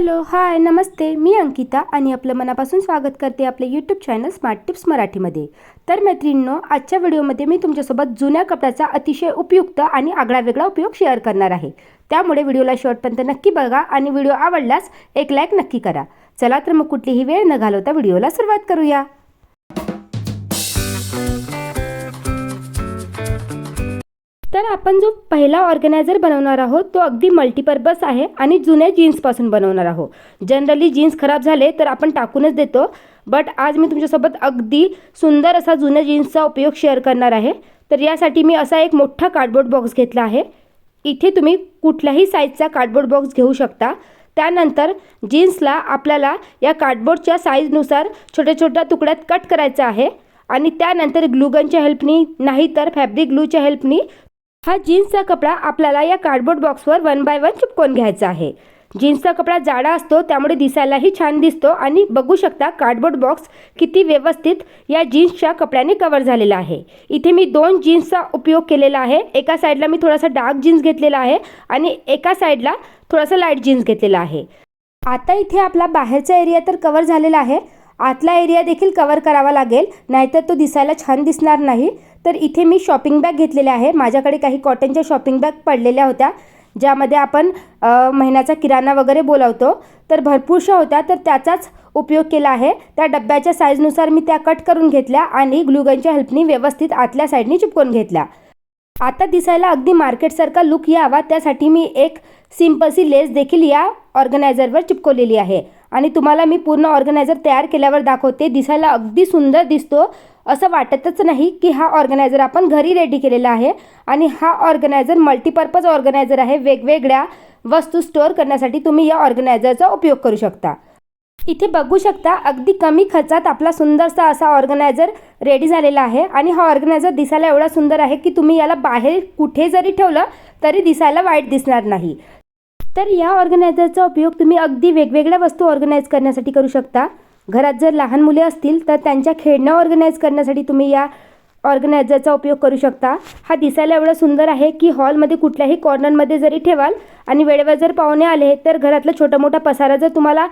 Hello hi नमस्ते. मी अंकिता आणि आपलं मनापासून स्वागत करते आपले यूट्यूब चॅनल स्मार्ट टिप्स मराठीमध्ये. तर मैत्रिणींनो आजच्या व्हिडिओमध्ये मी तुमच्यासोबत जुन्या कपड्याचा अतिशय उपयुक्त आणि आगळा वेगळा उपयोग शेअर करणार आहे. त्यामुळे व्हिडिओला शेवटपर्यंत नक्की बघा आणि व्हिडिओ आवडल्यास एक लाईक नक्की करा. चला तर मग कुठलीही वेळ न घालवता व्हिडिओला सुरुवात करूया. तर आपण जो पहिला ऑर्गनायझर बनवणार आहोत तो अगदी मल्टीपर्पज आहे आणि जुन्या जीन्सपासून बनवणार आहोत. जनरली जीन्स खराब झाले तर आपण टाकूनच देतो बट आज मी तुमच्यासोबत अगदी सुंदर असा जुन्या जीन्सचा उपयोग शेअर करणार आहे. तर यासाठी मी असा एक मोठा कार्डबोर्ड बॉक्स घेतला आहे. इथे तुम्ही कुठल्याही साईजचा कार्डबोर्ड बॉक्स घेऊ शकता. त्यानंतर जीन्सला आपल्याला या कार्डबोर्डच्या साईजनुसार छोट्या छोट्या तुकड्यात कट करायचं आहे आणि त्यानंतर ग्लूगनच्या हेल्पनी नाही तर फॅब्रिक ग्लूच्या हेल्पनी हा जीन्सचा कपडा आपल्याला या कार्डबोर्ड बॉक्सवर वन बाय वन चिपकून घ्यायचा आहे. जीन्सचा कपडा जाडा असतो त्यामुळे दिसायलाही छान दिसतो आणि बघू शकता कार्डबोर्ड बॉक्स किती व्यवस्थित या जीन्सच्या कपड्याने कवर झालेला आहे. इथे मी दोन जीन्सचा उपयोग केलेला आहे. एका साईडला मी थोडासा डार्क जीन्स घेतलेला आहे आणि एका साईडला थोडासा लाइट जीन्स घेतलेला आहे. आता इथे आपला बाहेरचा एरिया तर कवर झालेला आहे. आतला एरिया देखील कवर करावा लागेल नाहीतर तो दिसायला छान दिसणार नाही. तर इथे मी शॉपिंग बॅग घेतलेल्या आहे माझ्याकडे काही कॉटनच्या शॉपिंग बॅग पडलेल्या होत्या ज्यामध्ये आपण महिन्याचा किराणा वगैरे बोलावतो. तर भरपूरशा होत्या तर त्याचाच उपयोग केला आहे. त्या डब्याच्या साईजनुसार मी त्या कट करून घेतल्या आणि ग्लुगनच्या हेल्पनी व्यवस्थित आतल्या साईडनी चिपकून घेतल्या. आता दिसायला अगदी मार्केटसारखा लुक यावा त्यासाठी मी एक सिम्पलसी लेस देखील या ऑर्गनायझरवर चिपकवलेली आहे. आणि तुम्हाला मी पूर्ण ऑर्गनायझर तयार केल्यावर दाखवते. दिसायला अगदी सुंदर दिसतो. असं वाटतच नाही की हा ऑर्गनायझर आपण घरी रेडी केलेला आहे आणि हा ऑर्गनायझर मल्टीपर्पज ऑर्गनायझर आहे वेगवेगळ्या वस्तू स्टोअर करण्यासाठी तुम्ही या ऑर्गनायझरचा उपयोग करू शकता. इथे बघू शकता अगदी कमी खर्चात आपला सुंदरसा असा ऑर्गनायझर रेडी झालेला आहे आणि हा ऑर्गनायझर दिसायला एवढा सुंदर आहे की तुम्ही याला बाहेर कुठे जरी ठेवलं तरी दिसायला वाईट दिसणार नाही. तर या ऑर्गनायझरचा उपयोग तुम्ही अगदी वेगवेगळ्या वस्तू ऑर्गनाईज करण्यासाठी करू शकता. घरात जर लहान मुले असतील तर त्यांच्या खेळणं ऑर्गनाईज करण्यासाठी तुम्ही या ऑर्गनायझरचा उपयोग करू शकता. हा दिसायला एवढा सुंदर आहे की हॉलमध्ये कुठल्याही कॉर्नरमध्ये जरी ठेवाल आणि वेळेवर जर पाहुणे आले तर घरातला छोटा मोठा पसारा जर तुम्हाला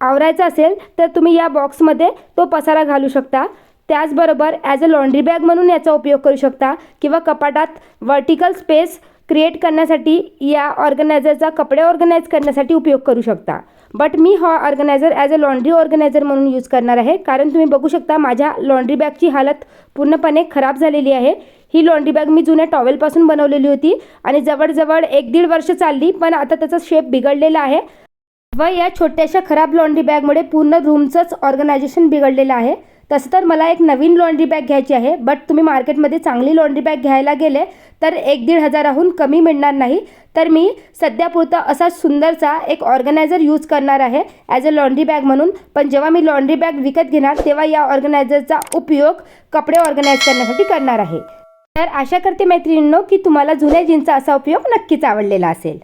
आवरायचा असेल तर तुम्ही या बॉक्समध्ये तो पसारा घालू शकता. त्याचबरोबर ॲज अ लॉन्ड्री बॅग म्हणून याचा उपयोग करू शकता किंवा कपाटात वर्टिकल स्पेस क्रिएट करण्यासाठी या ऑर्गनायझरचा कपडे ऑर्गनाईज करण्यासाठी उपयोग करू शकता. बट मी हा organizer as a laundry organizer म्हणून यूज करणार आहे. कारण तुम्ही बघू शकता माझ्या लॉन्ड्री बॅगची हालत पूर्णपणे खराब झालेली आहे. ही लॉन्ड्री बॅग मी जुन्या टॉवेलपासून बनवलेली होती आणि जवळजवळ एक दीड वर्ष चालली पण आता त्याचा शेप बिघडलेला आहे. व या छोट्याशा खराब लॉन्ड्री बॅगमुळे पूर्ण रूमचंच ऑर्गनायझेशन बिघडलेलं आहे. तसं तर मला एक नवीन लॉन्ड्री बॅग घ्यायची आहे बट तुम्ही मार्केटमध्ये चांगली लॉन्ड्री बॅग घ्यायला गेले तर एक दीड हजाराहून कमी मिळणार नाही. तर मी सध्यापुरता असा सुंदरचा एक ऑर्गनायझर यूज करणार आहे ॲज अ लॉन्ड्री बॅग म्हणून. पण जेव्हा मी लॉन्ड्री बॅग विकत घेणार तेव्हा या ऑर्गनायझरचा उपयोग कपडे ऑर्गनाईज करण्यासाठी करणार आहे. तर आशा करते मैत्रिणींनो की तुम्हाला जुन्या जीन्सचा असा उपयोग नक्कीच आवडलेला असेल.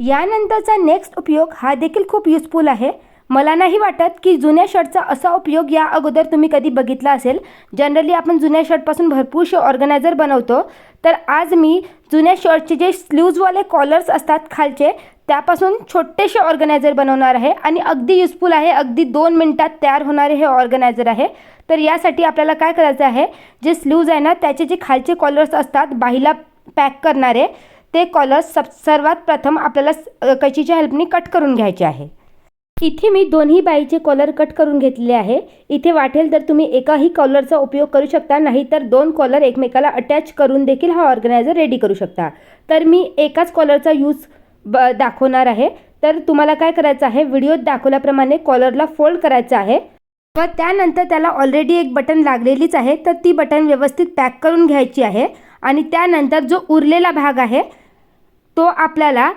यानंतरचा नेक्स्ट उपयोग हा देखील खूप युजफुल आहे. मला नाही वाटत की जुन्या शर्टचा असा उपयोग या अगोदर तुम्ही कधी बघितला असेल. जनरली आपण जुन्या शर्टपासून भरपूरसे ऑर्गनायझर बनवतो. तर आज मी जुन्या शर्टचे जे स्लीव्जवाले कॉलर्स असतात खालचे त्यापासून छोटेसे ऑर्गनायझर बनवणार आहे आणि अगदी युजफुल आहे अगदी दोन मिनटात तयार होणारे हे ऑर्गनायझर आहे. तर यासाठी आपल्याला काय करायचं आहे? जे स्लीव्ज आहे ना त्याचे जे खालचे कॉलर्स असतात बाहीला पॅक करणारे ते कॉलर्स सब सर्वात प्रथम आपल्याला कैचीच्या हेल्पनी कट करून घ्यायचे आहे. इथे मी दोन्ही बाईचे कॉलर कट करून घेतलेले आहे. इथे वाटेल तर तुम्ही एकाही कॉलरचा उपयोग करू शकता नाही तर दोन कॉलर एकमेकाला अटॅच करून देखील हा ऑर्गनायझर रेडी करू शकता. तर मी एकाच कॉलरचा यूज ब दाखवणार आहे. तर तुम्हाला काय करायचं आहे? व्हिडिओत दाखवल्याप्रमाणे कॉलरला फोल्ड करायचं आहे. व त्यानंतर त्याला ऑलरेडी एक बटन लागलेलीच आहे. तर ती बटन व्यवस्थित पॅक करून घ्यायची आहे. आणि त्यानंतर जो उरलेला भाग आहे तो आपल्याला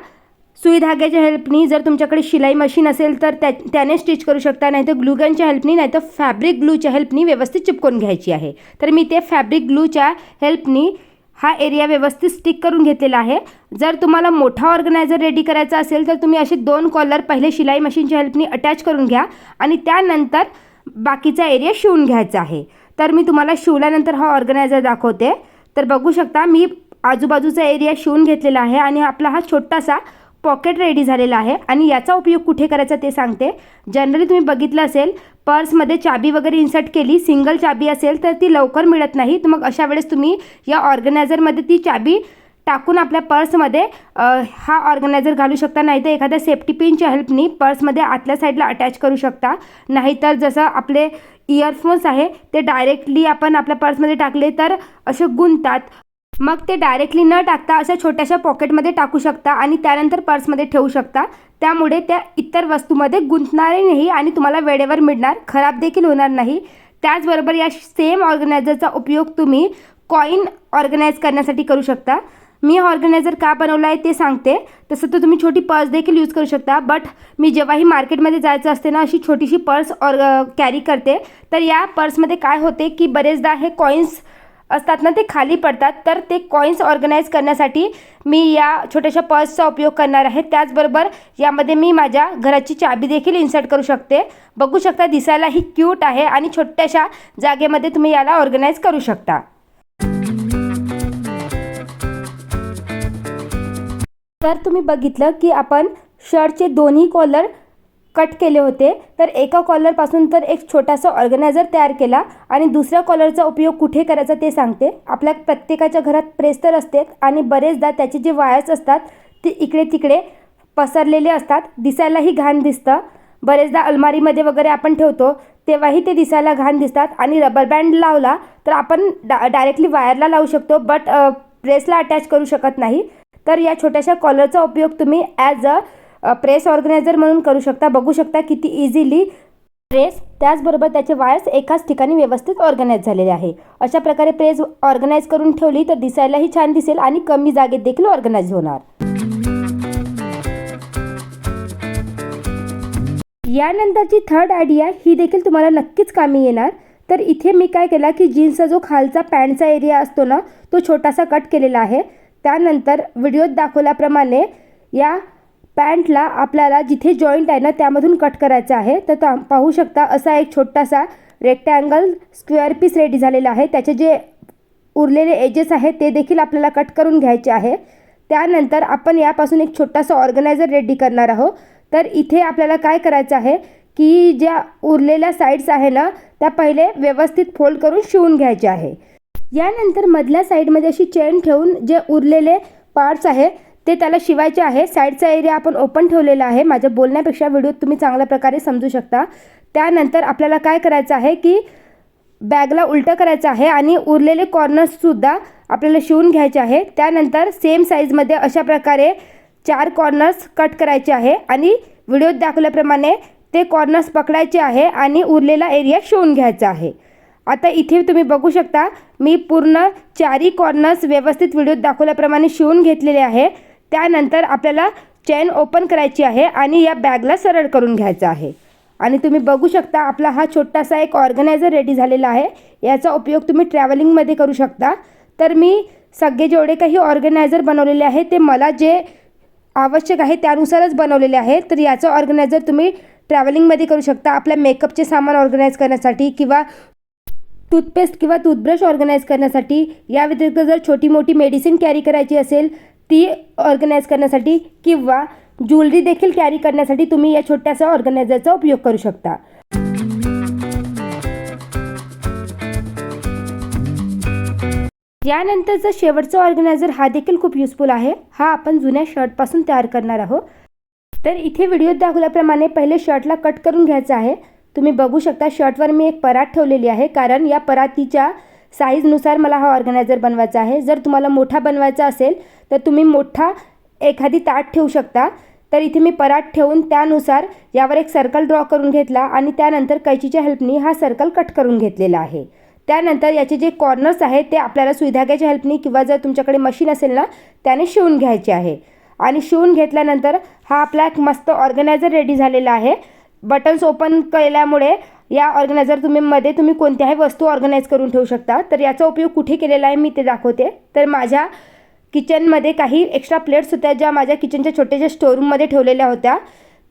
सुई धाग्याच्या हेल्पनी जर तुमच्याकडे शिलाई मशीन असेल तर त्या त्याने स्टिच करू शकता नाहीतर ग्लूगनच्या हेल्पनी नाही तर फॅब्रिक ग्लूच्या हेल्पनी व्यवस्थित चिपकून घ्यायची आहे. तर मी ते फॅब्रिक ग्लूच्या हेल्पनी हा एरिया व्यवस्थित स्टिक करून घेतलेला आहे. जर तुम्हाला मोठा ऑर्गनायझर रेडी करायचा असेल तर तुम्ही असे दोन कॉलर पहिले शिलाई मशीनच्या हेल्पनी अटॅच करून घ्या आणि त्यानंतर बाकीचा एरिया शिवून घ्यायचा आहे. तर मी तुम्हाला शिवल्यानंतर हा ऑर्गनायझर दाखवते. तर बघू शकता मी आजूबाजूचा एरिया शिवून घेतलेला आहे आणि आपला हा छोटासा पॉकेट रेडी झालेला आहे आणि याचा उपयोग कुठे करायचा ते सांगते. जनरली तुम्ही बघितलं असेल पर्समध्ये चाबी वगैरे इन्सर्ट केली सिंगल चाबी असेल तर ती लवकर मिळत नाही. तर मग अशा वेळेस तुम्ही या ऑर्गनायझरमध्ये ती चाबी टाकून आपल्या पर्समध्ये हा ऑर्गनायझर घालू शकता. नाहीतर एखाद्या सेफ्टी पिनच्या हेल्पनी पर्समध्ये आतल्या साईडला अटॅच करू शकता. नाहीतर जसं आपले इयरफोन्स आहे ते डायरेक्टली आपण आपल्या पर्समध्ये टाकले तर असे गुंतात मग ते डायरेक्टली न टाकता अशा छोट्याशा पॉकेटमध्ये टाकू शकता आणि त्यानंतर पर्समध्ये ठेवू शकता. त्यामुळे त्या इतर वस्तूमध्ये गुंतणारही नाही आणि तुम्हाला वेळेवर मिळणार खराब देखील होणार नाही. त्याचबरोबर या सेम ऑर्गनायझरचा उपयोग तुम्ही कॉईन ऑर्गनाईज करण्यासाठी करू शकता. मी ऑर्गनायझर का बनवला आहे ते सांगते. तसं तर तुम्ही छोटी पर्स देखील यूज करू शकता बट मी जेव्हाही मार्केटमध्ये जायचं असते ना अशी छोटीशी पर्स ऑर कॅरी करते. तर या पर्समध्ये काय होते की बरेचदा हे कॉईन्स असतात ना ते खाली पडतात. तर ते कॉईन्स ऑर्गनाईज करण्यासाठी मी या छोट्याशा पर्सचा उपयोग करणार आहे. त्याचबरोबर यामध्ये मी माझ्या घराची चाबी देखील इन्सर्ट करू शकते. बघू शकता दिसायला ही क्यूट आहे आणि छोट्याशा जागेमध्ये तुम्ही याला ऑर्गनाईज करू शकता. तर तुम्ही बघितलं की आपण शर्टचे दोन्ही कॉलर कट केले होते. तर एका कॉलरपासून तर एक छोटासा ऑर्गनायझर तयार केला आणि दुसऱ्या कॉलरचा उपयोग कुठे करायचा ते सांगते. आपल्या प्रत्येकाच्या घरात प्रेस तर असतेच आणि बरेचदा त्याचे जे वायर्स असतात ते इकडे तिकडे पसरलेले असतात. दिसायलाही घाण दिसतं. बरेचदा अलमारीमध्ये वगैरे आपण ठेवतो तेव्हाही ते दिसायला घाण दिसतात आणि रबर बँड लावला तर आपण डा डायरेक्टली वायरला लावू शकतो बट प्रेसला अटॅच करू शकत नाही. तर या छोट्याशा कॉलरचा उपयोग तुम्ही ॲज अ प्रेस ऑर्गनायझर म्हणून करू शकता. बघू शकता किती इझिली प्रेस त्याचबरोबर त्याचे वायर्स एकाच ठिकाणी व्यवस्थित ऑर्गनाईज झालेले आहे. अशा प्रकारे प्रेस ऑर्गनाईज करून ठेवली तर दिसायलाही छान दिसेल आणि कमी जागेत देखील ऑर्गनाईज होणार. यानंतरची थर्ड आयडिया ही देखील तुम्हाला नक्कीच कामी येणार. तर इथे मी काय केला की जीन्सचा जो खालचा पॅन्टचा एरिया असतो ना तो छोटासा कट केलेला आहे. त्यानंतर व्हिडिओत दाखवल्याप्रमाणे या पॅन्टला आपल्याला जिथे जॉईंट आहे ना त्यामधून कट करायचं आहे. तर ता- पाहू शकता असा एक छोटासा रेक्टँगल स्क्वेअर पीस रेडी झालेला आहे. त्याचे जे उरलेले एजेस आहेत ते देखील आपल्याला कट करून घ्यायचे आहे. त्यानंतर आपण यापासून एक छोटासा ऑर्गनायझर रेडी करणार आहोत. तर इथे आपल्याला काय करायचं आहे की ज्या उरलेल्या साईड्स आहे ना त्या पहिले व्यवस्थित फोल्ड करून शिवून घ्यायचे आहे. यानंतर मधल्या साईडमध्ये अशी चेन ठेवून जे उरलेले पार्ट्स आहे ते त्याला शिवायचे आहे. साईडचा एरिया आपण ओपन ठेवलेला आहे. माझ्या बोलण्यापेक्षा व्हिडिओत तुम्ही चांगल्या प्रकारे समजू शकता. त्यानंतर आपल्याला काय करायचं आहे की बॅगला उलटं करायचं आहे आणि उरलेले कॉर्नर्ससुद्धा आपल्याला शिवून घ्यायचे आहे. त्यानंतर सेम साईजमध्ये अशा प्रकारे चार कॉर्नर्स कट करायचे आहे आणि व्हिडिओत दाखवल्याप्रमाणे ते कॉर्नर्स पकडायचे आहे आणि उरलेला एरिया शिवून घ्यायचा आहे. आता इथे तुम्ही बघू शकता मी पूर्ण चारही कॉर्नर्स व्यवस्थित व्हिडिओत दाखवल्याप्रमाणे शिवून घेतलेले आहे. त्यानंतर आपल्याला चेन ओपन करायची आहे आणि या बॅगला सरळ करून घ्यायचं आहे. आणि तुम्ही बघू शकता आपला हा छोटासा एक ऑर्गनायझर रेडी झालेला आहे. याचा उपयोग तुम्ही ट्रॅव्हलिंगमध्ये करू शकता. तर मी सगळे जेवढे काही ऑर्गनायझर बनवलेले आहे ते मला जे आवश्यक आहे त्यानुसारच बनवलेले आहे. तर याचं ऑर्गनायझर तुम्ही ट्रॅव्हलिंगमध्ये करू शकता. आपल्या मेकअपचे सामान ऑर्गनाईज करण्यासाठी किंवा टूथपेस्ट किंवा टूथब्रश ऑर्गनाईज करण्यासाठी. या व्यतिरिक्त जर छोटी मोठी मेडिसिन कॅरी करायची असेल ती ऑर्गनाईज करण्यासाठी किंवा ज्वेलरी देखील कॅरी करण्यासाठी तुम्ही या छोट्याशा ऑर्गनायझरचा उपयोग करू शकता. यानंतरचा शेवटचा ऑर्गनायझर हा देखील खूप युजफुल आहे. हा आपण जुन्या शर्टपासून तयार करणार आहोत. तर इथे व्हिडिओत दाखवल्याप्रमाणे पहिले शर्टला कट करून घ्यायचं आहे. तुम्ही बघू शकता शर्टवर मी एक परात ठेवलेली आहे. कारण या परातीच्या साईजनुसार मला हा ऑर्गनायझर बनवायचा आहे. जर तुम्हाला मोठा बनवायचा असेल तर तुम्ही मोठा एखादी ताट ठेवू शकता. तर इथे मी परात ठेवून त्यानुसार यावर एक सर्कल ड्रॉ करून घेतला आणि त्यानंतर कैचीच्या हेल्पनी हा सर्कल कट करून घेतलेला आहे. त्यानंतर याचे जे कॉर्नर्स आहेत ते आपल्याला सुईधाग्याच्या हेल्पनी किंवा जर तुमच्याकडे मशीन असेल ना त्याने शिवून घ्यायचे आहे. आणि शिवून घेतल्यानंतर हा आपला एक मस्त ऑर्गनायझर रेडी झालेला आहे. बटन्स ओपन केल्यामुळे या ऑर्गनायझर तुम्ही मध्ये तुम्ही कोणत्याही वस्तू ऑर्गनाईज करून ठेवू शकता. तर याचा उपयोग कुठे केलेला आहे मी ते दाखवते. तर माझ्या किचनमध्ये काही एक्स्ट्रा प्लेट्स होत्या ज्या माझ्या किचनच्या छोट्याशा स्टोरूममध्ये ठेवलेल्या होत्या.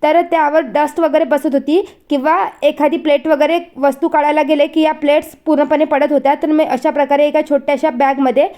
तर त्यावर डस्ट वगैरे बसत होती किंवा एखादी प्लेट वगैरे वस्तू काढायला गेले की या प्लेट्स पूर्णपणे पडत होत्या. तर मी अशा प्रकारे एका छोट्याशा बॅगमध्ये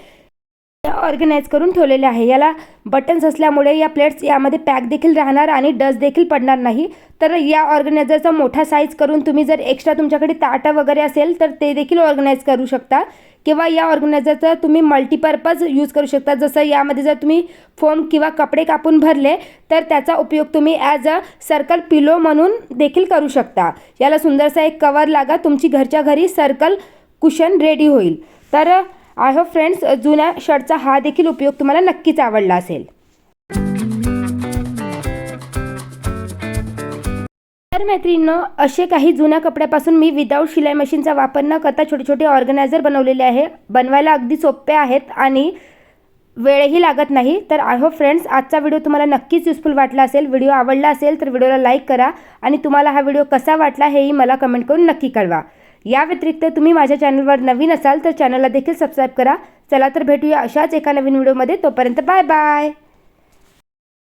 ऑर्गनाईज करून ठेवलेले आहे. याला बटन्स असल्यामुळे या प्लेट्स यामध्ये पॅक देखील राहणार आणि डस्ट देखील पडणार नाही. तर या ऑर्गनायझरचा मोठा साईज करून तुम्ही जर एक्स्ट्रा तुमच्याकडे ताटं वगैरे असेल तर ते देखील ऑर्गनाईज करू शकता. किंवा या ऑर्गनायझरचा तुम्ही मल्टीपर्पज यूज करू शकता. जसं यामध्ये जर तुम्ही फोम किंवा कपडे कापून भरले तर त्याचा उपयोग तुम्ही ॲज अ सर्कल पिलो म्हणून देखील करू शकता. याला सुंदरसा एक कवर लागा. तुमची घरच्या घरी सर्कल कुशन रेडी होईल. तर आय होप फ्रेंड्स जुन्या शर्टचा हा देखील उपयोग तुम्हाला नक्कीच आवडला असेल. तर मैत्रिणींनो असे काही जुन्या कपड्यापासून मी विदाऊट शिलाई मशीनचा वापर न करता छोटे छोटे ऑर्गनायझर बनवलेले आहे. बनवायला अगदी सोपे आहेत आणि वेळही लागत नाही. तर आय होप फ्रेंड्स आजचा व्हिडिओ तुम्हाला नक्कीच युजफुल वाटला असेल. व्हिडिओ आवडला असेल तर व्हिडिओला लाईक करा आणि तुम्हाला हा व्हिडिओ कसा वाटला हेही मला कमेंट करून नक्की कळवा. या व्यतिरिक्त तुम्ही माझ्या चॅनलवर नवीन असाल तर चॅनलला देखील सबस्क्राईब करा. चला तर भेटूया अशाच एका नवीन व्हिडिओमध्ये. तोपर्यंत बाय बाय.